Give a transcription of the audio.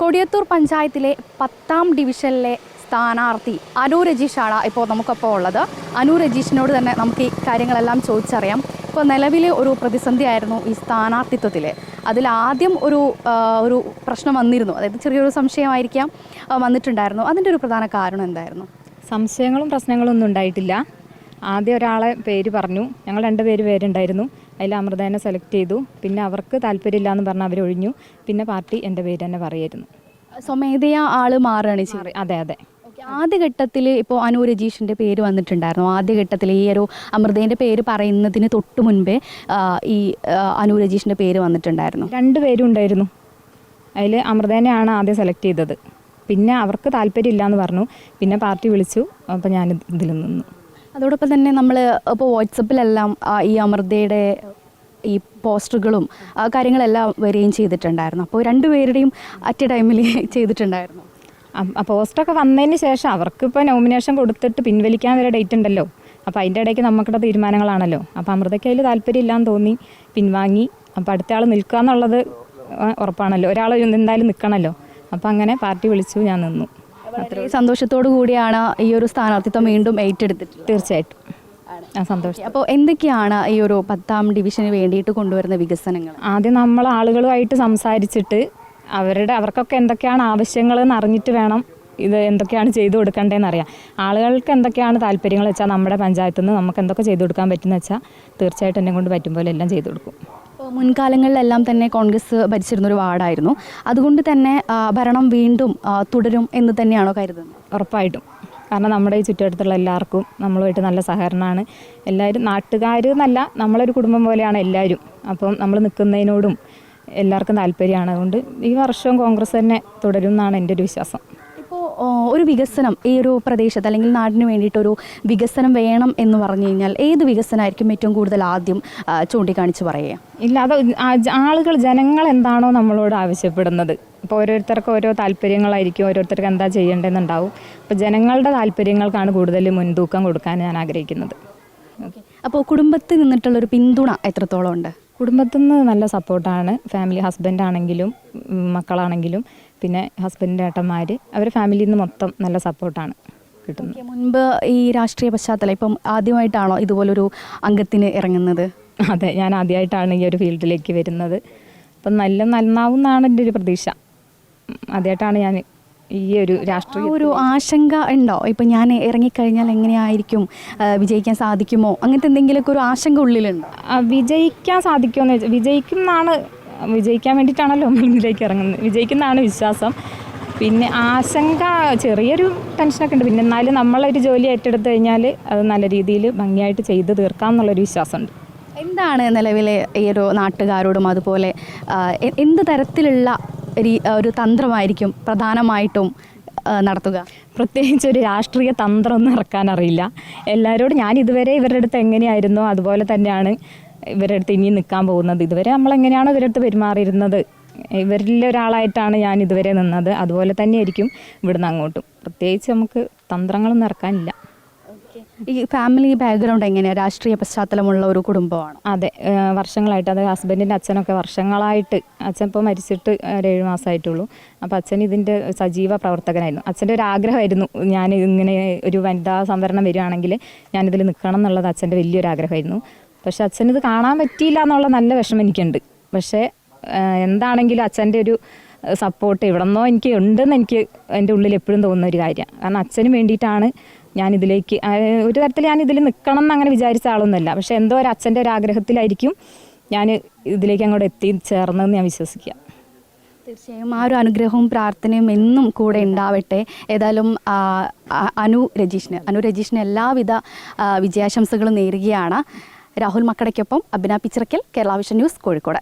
കൊടിയത്തൂർ പഞ്ചായത്തിലെ പത്താം ഡിവിഷനിലെ സ്ഥാനാർത്ഥി അനു രജീഷാണ് ഇപ്പോൾ നമുക്കൊപ്പം ഉള്ളത്. അനു രജീഷിനോട് തന്നെ നമുക്ക് ഈ കാര്യങ്ങളെല്ലാം ചോദിച്ചറിയാം. ഇപ്പോൾ നിലവിലെ ഒരു പ്രതിസന്ധിയായിരുന്നു ഈ സ്ഥാനാർത്ഥിത്വത്തിൽ. അതിൽ ആദ്യം ഒരു ഒരു പ്രശ്നം വന്നിരുന്നു. അതായത് ചെറിയൊരു സംശയമായിരിക്കാം വന്നിട്ടുണ്ടായിരുന്നു. അതിന്റെ ഒരു പ്രധാന കാരണം എന്തായിരുന്നു? സംശയങ്ങളും പ്രശ്നങ്ങളും ഒന്നും ഉണ്ടായിട്ടില്ല. ആദ്യം ഒരാളെ പേര് പറഞ്ഞു. ഞങ്ങൾ രണ്ട് പേര് പേരുണ്ടായിരുന്നു. അതിൽ അമൃതേനെ സെലക്ട് ചെയ്തു. പിന്നെ അവർക്ക് താല്പര്യമില്ല എന്ന് പറഞ്ഞ് അവർ ഒഴിഞ്ഞു. പിന്നെ പാർട്ടി എന്റെ പേര് തന്നെ പറയായിരുന്നു സ്വമേധയാ ആൾ മാറുകയാണ് ചെയ്യുന്നത് അതെ അതെ. ആദ്യഘട്ടത്തിൽ ഇപ്പോൾ അനു രജീഷിന്റെ പേര് വന്നിട്ടുണ്ടായിരുന്നു. ആദ്യഘട്ടത്തിൽ ഈ ഒരു അമൃതേന്റെ പേര് പറയുന്നതിന് തൊട്ട് മുൻപേ ഈ അനു രജീഷിന്റെ പേര് വന്നിട്ടുണ്ടായിരുന്നു. രണ്ട് പേരും ഉണ്ടായിരുന്നു. അതിൽ അമൃതേനെയാണ് ആദ്യം സെലക്ട് ചെയ്തത്. പിന്നെ അവർക്ക് താല്പര്യമില്ല എന്ന് പറഞ്ഞു. പിന്നെ പാർട്ടി വിളിച്ചു. അപ്പോൾ ഞാൻ ഇതിൽ നിന്നു. അതോടൊപ്പം തന്നെ നമ്മൾ ഇപ്പോൾ വാട്സപ്പിലെല്ലാം ഈ അമൃതയുടെ ഈ പോസ്റ്ററുകളും കാര്യങ്ങളെല്ലാം വരികയും ചെയ്തിട്ടുണ്ടായിരുന്നു. അപ്പോൾ രണ്ടുപേരുടെയും അറ്റ് ടൈമിൽ ചെയ്തിട്ടുണ്ടായിരുന്നു. ആ പോസ്റ്റൊക്കെ വന്നതിന് ശേഷം അവർക്കിപ്പോൾ നോമിനേഷൻ കൊടുത്തിട്ട് പിൻവലിക്കാൻ വരെ ഡേറ്റ് ഉണ്ടല്ലോ. അപ്പോൾ അതിന്റെ ഇടയ്ക്ക് നമുക്കിടെ തീരുമാനങ്ങളാണല്ലോ. അപ്പോൾ അമൃതയ്ക്ക് അതിൽ താല്പര്യമില്ലാന്ന് തോന്നി പിൻവാങ്ങി. അപ്പോൾ അടുത്ത ആൾ നിൽക്കുക എന്നുള്ളത് ഉറപ്പാണല്ലോ. ഒരാൾ എന്തായാലും നിൽക്കണമല്ലോ അപ്പോൾ അങ്ങനെ പാർട്ടി വിളിച്ചു ഞാൻ നിന്നു. വളരെ സന്തോഷത്തോടു കൂടിയാണ് ഈ ഒരു സ്ഥാനാർത്ഥിത്വം വീണ്ടും ഏറ്റെടുത്തിട്ട് തീർച്ചയായിട്ടും. സന്തോഷം. അപ്പോൾ എന്തൊക്കെയാണ് ഈ ഒരു പത്താം ഡിവിഷന് വേണ്ടിയിട്ട് കൊണ്ടുവരുന്ന വികസനങ്ങൾ? ആദ്യം നമ്മൾ ആളുകളുമായിട്ട് സംസാരിച്ചിട്ട് അവരുടെ അവർക്കൊക്കെ എന്തൊക്കെയാണ് ആവശ്യങ്ങൾ എന്ന് അറിഞ്ഞിട്ട് വേണം ഇത് എന്തൊക്കെയാണ് ചെയ്തു കൊടുക്കേണ്ടതെന്ന് അറിയാം. ആളുകൾക്ക് എന്തൊക്കെയാണ് താല്പര്യങ്ങൾ വെച്ചാൽ നമ്മുടെ പഞ്ചായത്തിൽ നിന്ന് നമുക്ക് എന്തൊക്കെ ചെയ്തു കൊടുക്കാൻ പറ്റുമെന്ന് വെച്ചാൽ തീർച്ചയായിട്ടും എന്നെ കൊണ്ട് പറ്റും പോലെ എല്ലാം ചെയ്തു കൊടുക്കും. മുൻകാലങ്ങളിലെല്ലാം തന്നെ കോൺഗ്രസ് ഭരിച്ചിരുന്ന ഒരു വാർഡായിരുന്നു. അതുകൊണ്ട് തന്നെ ഭരണം വീണ്ടും തുടരും എന്ന് തന്നെയാണോ കരുതുന്നത്? ഉറപ്പായിട്ടും. കാരണം നമ്മുടെ ഈ ചുറ്റുവട്ടത്തുള്ള എല്ലാവർക്കും നമ്മളുമായിട്ട് നല്ല സഹകരണമാണ്. എല്ലാവരും നാട്ടുകാർ എന്നല്ല നമ്മളൊരു കുടുംബം പോലെയാണ് എല്ലാവരും. അപ്പം നമ്മൾ നിൽക്കുന്നതിനോടും എല്ലാവർക്കും താല്പര്യമാണ്. അതുകൊണ്ട് ഈ വർഷവും കോൺഗ്രസ് തന്നെ തുടരും എന്നാണ് എന്റെ ഒരു വിശ്വാസം. ഒരു വികസനം ഈ ഒരു പ്രദേശത്ത് അല്ലെങ്കിൽ നാടിന് വേണ്ടിയിട്ടൊരു വികസനം വേണം എന്ന് പറഞ്ഞു കഴിഞ്ഞാൽ ഏത് വികസനമായിരിക്കും ഏറ്റവും കൂടുതൽ ആദ്യം ചൂണ്ടിക്കാണിച്ച് പറയുക? ഇല്ല അത് ആളുകൾ ജനങ്ങൾ എന്താണോ നമ്മളോട് ആവശ്യപ്പെടുന്നത്. ഇപ്പോൾ ഓരോരുത്തർക്ക് ഓരോ താല്പര്യങ്ങളായിരിക്കും ഓരോരുത്തർക്ക് എന്താ ചെയ്യേണ്ടതെന്നുണ്ടാവും. അപ്പോൾ ജനങ്ങളുടെ താല്പര്യങ്ങൾക്കാണ് കൂടുതൽ മുൻതൂക്കം കൊടുക്കാൻ ഞാൻ ആഗ്രഹിക്കുന്നത്. അപ്പോൾ കുടുംബത്തിൽ നിന്നിട്ടുള്ളൊരു പിന്തുണ എത്രത്തോളം ഉണ്ട്? കുടുംബത്തിൽ നിന്ന് നല്ല സപ്പോർട്ടാണ്. ഫാമിലി ഹസ്ബൻഡ് ആണെങ്കിലും മക്കളാണെങ്കിലും പിന്നെ ഹസ്ബൻഡിന്റെ ഏട്ടന്മാർ അവർ ഫാമിലിയിൽ നിന്ന് മൊത്തം നല്ല സപ്പോർട്ടാണ് കിട്ടുന്നത്. മുൻപ് ഈ രാഷ്ട്രീയ പശ്ചാത്തലം ഇപ്പം ആദ്യമായിട്ടാണോ ഇതുപോലൊരു അംഗത്തിന് ഇറങ്ങുന്നത്? അതെ ഞാൻ ആദ്യമായിട്ടാണ് ഈ ഒരു ഫീൽഡിലേക്ക് വരുന്നത്. അപ്പം നല്ല നന്നാവും എന്നാണ് എന്റെ ഒരു പ്രതീക്ഷ. ആദ്യമായിട്ടാണ് ഞാൻ ഈ ഒരു രാഷ്ട്രീയ ഒരു ആശങ്ക ഉണ്ടോ? ഇപ്പം ഞാൻ ഇറങ്ങിക്കഴിഞ്ഞാൽ എങ്ങനെയായിരിക്കും? വിജയിക്കാൻ സാധിക്കുമോ? അങ്ങനത്തെ എന്തെങ്കിലുമൊക്കെ ഒരു ആശങ്ക ഉള്ളിലുണ്ടോ? വിജയിക്കാൻ വിജയിക്കാൻ സാധിക്കുമെന്ന് വെച്ചാൽ വിജയിക്കും എന്നാണ് വിജയിക്കാൻ വേണ്ടിയിട്ടാണല്ലോ ഇതിലേക്ക് ഇറങ്ങുന്നത്. വിജയിക്കുന്നതാണ് വിശ്വാസം. പിന്നെ ആശങ്ക ചെറിയൊരു ടെൻഷനൊക്കെ ഉണ്ട്. പിന്നെ എന്നാലും നമ്മളൊരു ജോലി ഏറ്റെടുത്തു കഴിഞ്ഞാൽ അത് നല്ല രീതിയിൽ ഭംഗിയായിട്ട് ചെയ്ത് തീർക്കാം എന്നുള്ളൊരു വിശ്വാസമുണ്ട്. എന്താണ് നിലവിലെ ഈ ഒരു നാട്ടുകാരോടും അതുപോലെ എന്ത് തരത്തിലുള്ള ഒരു തന്ത്രമായിരിക്കും പ്രധാനമായിട്ടും നടത്തുക. പ്രത്യേകിച്ച് ഒരു രാഷ്ട്രീയ തന്ത്രമൊന്നും ഇറക്കാൻ അറിയില്ല. എല്ലാവരോടും ഞാൻ ഇതുവരെ ഇവരുടെ അടുത്ത് എങ്ങനെയായിരുന്നു അതുപോലെ തന്നെയാണ് ഇവരുടെ അടുത്ത് ഇനി നിൽക്കാൻ പോകുന്നത്. ഇതുവരെ നമ്മൾ എങ്ങനെയാണോ ഇവരുടെ അടുത്ത് പെരുമാറിയിരുന്നത് ഇവരിൽ ഒരാളായിട്ടാണ് ഞാൻ ഇതുവരെ നിന്നത്. അതുപോലെ തന്നെയായിരിക്കും ഇവിടുന്ന് അങ്ങോട്ടും. പ്രത്യേകിച്ച് നമുക്ക് തന്ത്രങ്ങളൊന്നും ഇറക്കാനില്ല. ഈ ഫാമിലി ബാക്ക്ഗ്രൗണ്ട് എങ്ങനെയാണ് രാഷ്ട്രീയ പശ്ചാത്തലമുള്ള ഒരു കുടുംബമാണ്. അതെ. വർഷങ്ങളായിട്ട് അത് ഹസ്ബൻഡിന്റെ അച്ഛനൊക്കെ വർഷങ്ങളായിട്ട് അച്ഛൻ ഇപ്പോൾ മരിച്ചിട്ട് ഒരു ഏഴ് മാസമായിട്ടുള്ളൂ അപ്പോൾ അച്ഛൻ ഇതിന്റെ സജീവ പ്രവർത്തകനായിരുന്നു. അച്ഛന്റെ ഒരു ആഗ്രഹമായിരുന്നു ഞാൻ ഇങ്ങനെ ഒരു വനിതാ സംവരണം വരികയാണെങ്കിൽ ഞാനിതിൽ നിൽക്കണം എന്നുള്ളത് അച്ഛന്റെ വലിയൊരു ആഗ്രഹമായിരുന്നു. പക്ഷേ അച്ഛനിത് കാണാൻ പറ്റിയില്ല എന്നുള്ള നല്ല വിഷമം എനിക്കുണ്ട്. പക്ഷേ എന്താണെങ്കിലും അച്ഛന്റെ ഒരു സപ്പോർട്ട് ഇവിടെ നിന്നോ എനിക്ക് ഉണ്ടെന്ന് എനിക്ക് എന്റെ ഉള്ളിൽ എപ്പോഴും തോന്നുന്ന ഒരു കാര്യമാണ് കാരണം അച്ഛന് വേണ്ടിയിട്ടാണ് ഞാൻ ഇതിലേക്ക് ഒരു തരത്തിൽ ഞാൻ ഇതിൽ നിൽക്കണം എന്ന് അങ്ങനെ വിചാരിച്ച ആളൊന്നുമല്ല. പക്ഷെ എന്തോ ഒരു അച്ഛന്റെ ഒരു ആഗ്രഹത്തിലായിരിക്കും ഞാൻ ഇതിലേക്ക് അങ്ങോട്ട് എത്തിച്ചേർന്നതെന്ന് ഞാൻ വിശ്വസിക്കുക. തീർച്ചയായും ആ ഒരു അനുഗ്രഹവും പ്രാർത്ഥനയും എന്നും കൂടെ ഉണ്ടാവട്ടെ. ഏതായാലും അനു രജീഷിന് അനു രജീഷിന് എല്ലാവിധ വിജയാശംസകളും നേരുകയാണ്. രാഹുൽ മക്കടയ്ക്കൊപ്പം അഭിന പിച്ചിറക്കൽ കേരള വിഷൻ ന്യൂസ് കോഴിക്കോട്.